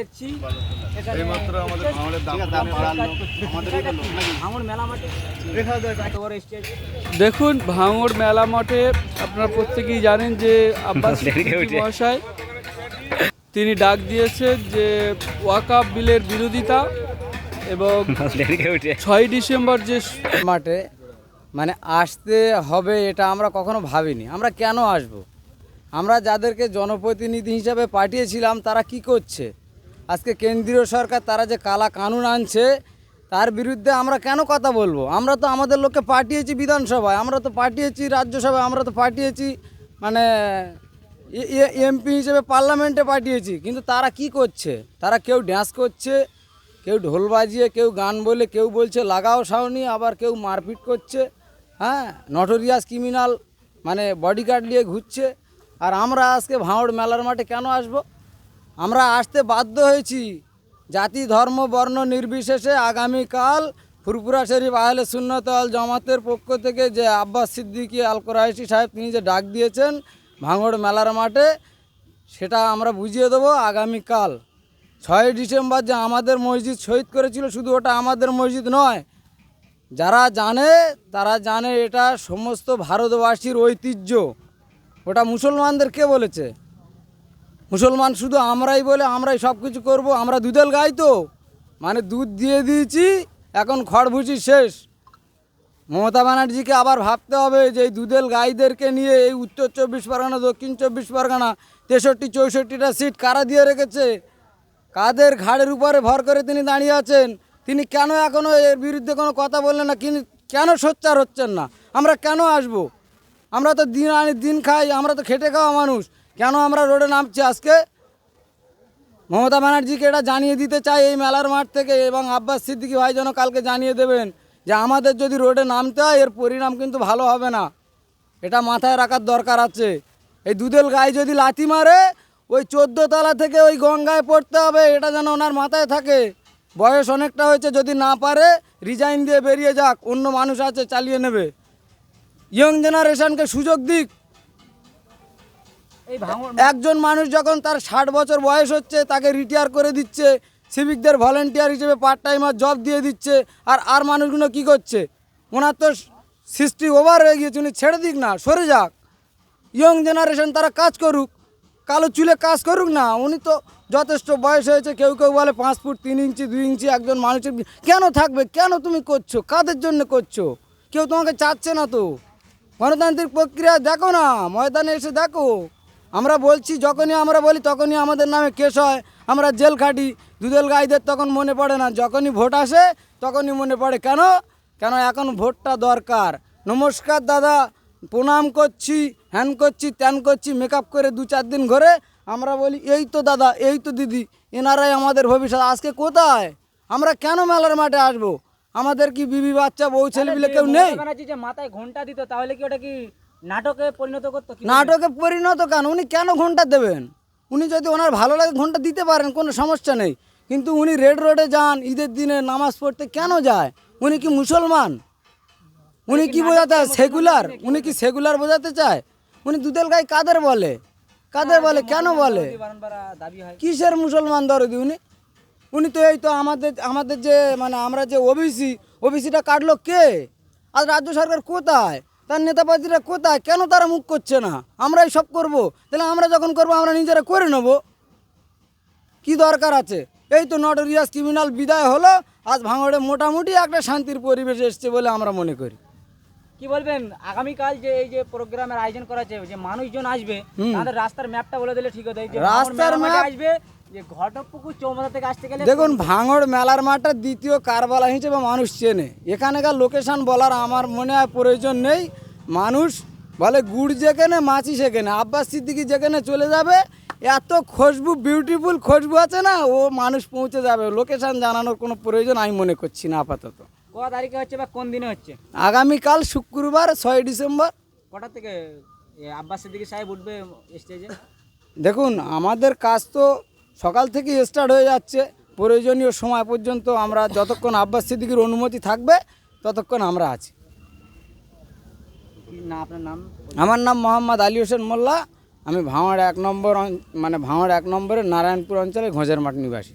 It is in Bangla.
দেখছি। দেখুন ভাঙড় মেলা মাঠে আপনারা প্রত্যেকেই জানেন যে আব্বাস মহাশয় তিনি ডাক দিয়েছেন যে ওয়াকাপ বিলের বিরোধিতা এবং ছয় ডিসেম্বর যে মাঠে মানে আসতে হবে এটা আমরা কখনো ভাবিনি। আমরা কেন আসব। আমরা যাদেরকে জনপ্রতিনিধি হিসাবে পাঠিয়েছিলাম তারা কি করছে? আজকে কেন্দ্রীয় সরকার তারা যে কালা কানুন আনছে, তার বিরুদ্ধে আমরা কেন কথা বলব? আমরা তো আমাদের লোককে পাঠিয়েছি বিধানসভায়, আমরা তো পাঠিয়েছি রাজ্যসভায়, আমরা তো পাঠিয়েছি মানে এমপি হিসেবে পার্লামেন্টে পাঠিয়েছি, কিন্তু তারা কি করছে? তারা কেউ ড্যান্স করছে, কেউ ঢোল বাজিয়ে, কেউ গান বলে, কেউ বলছে লাগাও সাউনি আবার কেউ মারপিট করছে হ্যাঁ? নটোরিয়াস ক্রিমিনাল মানে বডিগার্ড নিয়ে ঘুরছে, আর আমরা আজকে ভাঁড় মেলার মাঠে কেন আসব? আমরা আসতে বাধ্য হয়েছি। জাতি, ধর্ম, বর্ণ নির্বিশেষে আগামীকাল ফুরপুরা শরীফ আহলে সুন্নত আল জামাতের পক্ষ থেকে যে আব্বাস সিদ্দিকী আল কোরআশি সাহেব তিনি যে ডাক দিয়েছেন ভাঙড় মেলার মাঠে, সেটা আমরা বুঝিয়ে দেবো আগামীকাল। ছয় ডিসেম্বর যে আমাদের মসজিদ শহীদ করেছিল, শুধু ওটা আমাদের মসজিদ নয়, যারা জানে তারা জানে এটা সমস্ত ভারতবাসীর ঐতিহ্য। ওটা মুসলমানদের কে বলেছে? মুসলমান শুধু আমরাই বলে আমরাই সব কিছু করব, আমরা দুধেল গাই তো। মানে দুধ দিয়ে দিয়েছি, এখন খড়ভুচি শেষ। মমতা ব্যানার্জিকে আবার ভাবতে হবে যে এই দুধেল গাইদেরকে নিয়ে এই উত্তর চব্বিশ পরগনা, দক্ষিণ চব্বিশ পরগনা, তেষট্টি, চৌষট্টিটা সিট কারা দিয়ে রেখেছে? কাদের ঘাড়ের উপরে ভর করে তিনি দাঁড়িয়ে আছেন? তিনি কেন এখনও এর বিরুদ্ধে কোনো কথা বললেন না? কিন্তু কেন সোচ্চার হচ্ছেন না? আমরা কেন আসব? আমরা তো দিন আনি দিন খাই, আমরা তো খেটে খাওয়া মানুষ। কেন আমরা রোডে নামছি আজকে? মমতা ব্যানার্জিকে এটা জানিয়ে দিতে চাই এই মেলার মাঠ থেকে এবং আব্বাস সিদ্দিকী ভাই যেন কালকে জানিয়ে দেবেন যে আমাদের যদি রোডে নামতে হয়, এর পরিণাম কিন্তু ভালো হবে না। এটা মাথায় রাখার দরকার আছে। এই দুধেল গায়ে যদি লাথি মারে, ওই চোদ্দ তলা থেকে ওই গঙ্গায় পড়তে হবে, এটা যেন ওনার মাথায় থাকে। বয়স অনেকটা হয়েছে, যদি না পারে রিজাইন দিয়ে বেরিয়ে যাক, অন্য মানুষ আছে, চালিয়ে নেবে। ইয়ং জেনারেশনকে সুযোগ দিক। একজন মানুষ যখন তার ষাট বছর বয়স হচ্ছে, তাকে রিটায়ার করে দিচ্ছে সিভিকদের ভলেন্টিয়ার হিসেবে পার্ট টাইমার জব দিয়ে দিচ্ছে, আর আর মানুষগুলো কি করছে? ওনার তো সৃষ্টি ওভার হয়ে গিয়েছে, উনি ছেড়ে দিক না, সরে যাক। ইয়ং জেনারেশন তারা কাজ করুক, কালো চুলে কাজ করুক না, উনি তো যথেষ্ট বয়স হয়েছে, কেউ কেউ বলে পাঁচ ফুট তিন ইঞ্চি, দুই ইঞ্চি একজন মানুষের কেন থাকবে? কেন তুমি করছ? কাদের জন্য করছ? কেউ তোমাকে চাচ্ছে না তো। গণতান্ত্রিক প্রক্রিয়া দেখো না, ময়দানে এসে দেখো। আমরা বলছি, যখনই আমরা বলি, তখনই আমাদের নামে কেস হয়। আমরা জেল খাটি, দুধেল গাইদের তখন মনে পড়ে না। যখনই ভোট আসে, তখনই মনে পড়ে। কেন? কেন এখন ভোটটা দরকার? নমস্কার দাদা, প্রণাম করছি, হ্যান করছি, ত্যান করছি মেকআপ করে দু চার দিন ঘরে। আমরা বলি, এই তো দাদা, এই তো দিদি, এনারাই আমাদের ভবিষ্যৎ। আজকে কোথায়? আমরা কেন মেলার মাঠে আসব? আমাদের কি বিবি বাচ্চা বউ ছেলে বিলে কেউ নেই? মাথায় ঘণ্টা দিত, তাহলে কি ওটা কি নাটকে পরিণত করতো নাটকে পরিণত কেন? উনি কেন ঘণ্টা দেবেন? উনি যদি ওনার ভালো লাগে ঘণ্টা দিতে পারেন কোনো সমস্যা নেই। কিন্তু উনি রেড রোডে যান ঈদের দিনে নামাজ পড়তে কেন যায়? উনি কি মুসলমান? উনি কি বোঝাতে সেকুলার? উনি কি সেকুলার বোঝাতে চায়? উনি দুধেল গায়ে কাদের বলে? কাদের বলে? কেন বলে? কিসের মুসলমান দরদি উনি? উনি তো এই তো আমাদের আমাদের যে মানে আমরা যে ওবিসি ওবিসিটা কাটলো কে? আর রাজ্য সরকার কোথায়? তার নেতাপাতিরা কোথায়? কেন তারা মুখ করছে না? আমরাই সব করব। তাহলে আমরা যখন করব আমরা নিজেরা করে নেব। কি দরকার আছে? এই তো নটোরিয়াস ক্রিমিনাল বিদায় হলো। আজ ভাঙড়ে মোটামুটি একটা শান্তির পরিবেশ এসছে বলে আমরা মনে করি। কি বলবেন? আগামীকাল যে এই যে প্রোগ্রামের আয়োজন করা হচ্ছে যে মানুষজন আসবে তাদের রাস্তার ম্যাপটা বলে দিলে ঠিক হতো। রাস্তার map? আসবে যে ঘটকপুকুর চৌমাথা থেকে আসতে গেলে দেখুন ভাঙড় মেলার মাঠটা দ্বিতীয় কারবালা হিসেবে মানুষ চেনে। এখানকার লোকেশন বলার আমার মনে হয় প্রয়োজন নেই। মানুষ বলে গুড় যেখানে মাছি সেখানে। আব্বাস সিদ্দিকি যেখানে চলে যাবে এত খুশবু বিউটিফুল খুশবু আছে না ও মানুষ পৌঁছে যাবে। লোকেশান জানানোর কোনো প্রয়োজন আমি মনে করছি না আপাতত। ক তারিখে হচ্ছে বা কোন দিনে হচ্ছে? আগামীকাল শুক্রবার ছয় ডিসেম্বর। কটা থেকে আব্বাস সিদ্দিকী সাহেব উঠবে স্টেজে দেখুন আমাদের কাজ তো সকাল থেকে স্টার্ট হয়ে যাচ্ছে। প্রয়োজনীয় সময় পর্যন্ত আমরা যতক্ষণ আব্বাস সিদ্দিকির অনুমতি থাকবে ততক্ষণ আমরা আছি। আমার নাম মোহাম্মদ আলী হোসেন মোল্লা। আমি ভাঙড় এক নম্বর মানে ভাঙড় এক নম্বরের নারায়ণপুর অঞ্চলে ঘোঁজের মাঠ নিবাসী।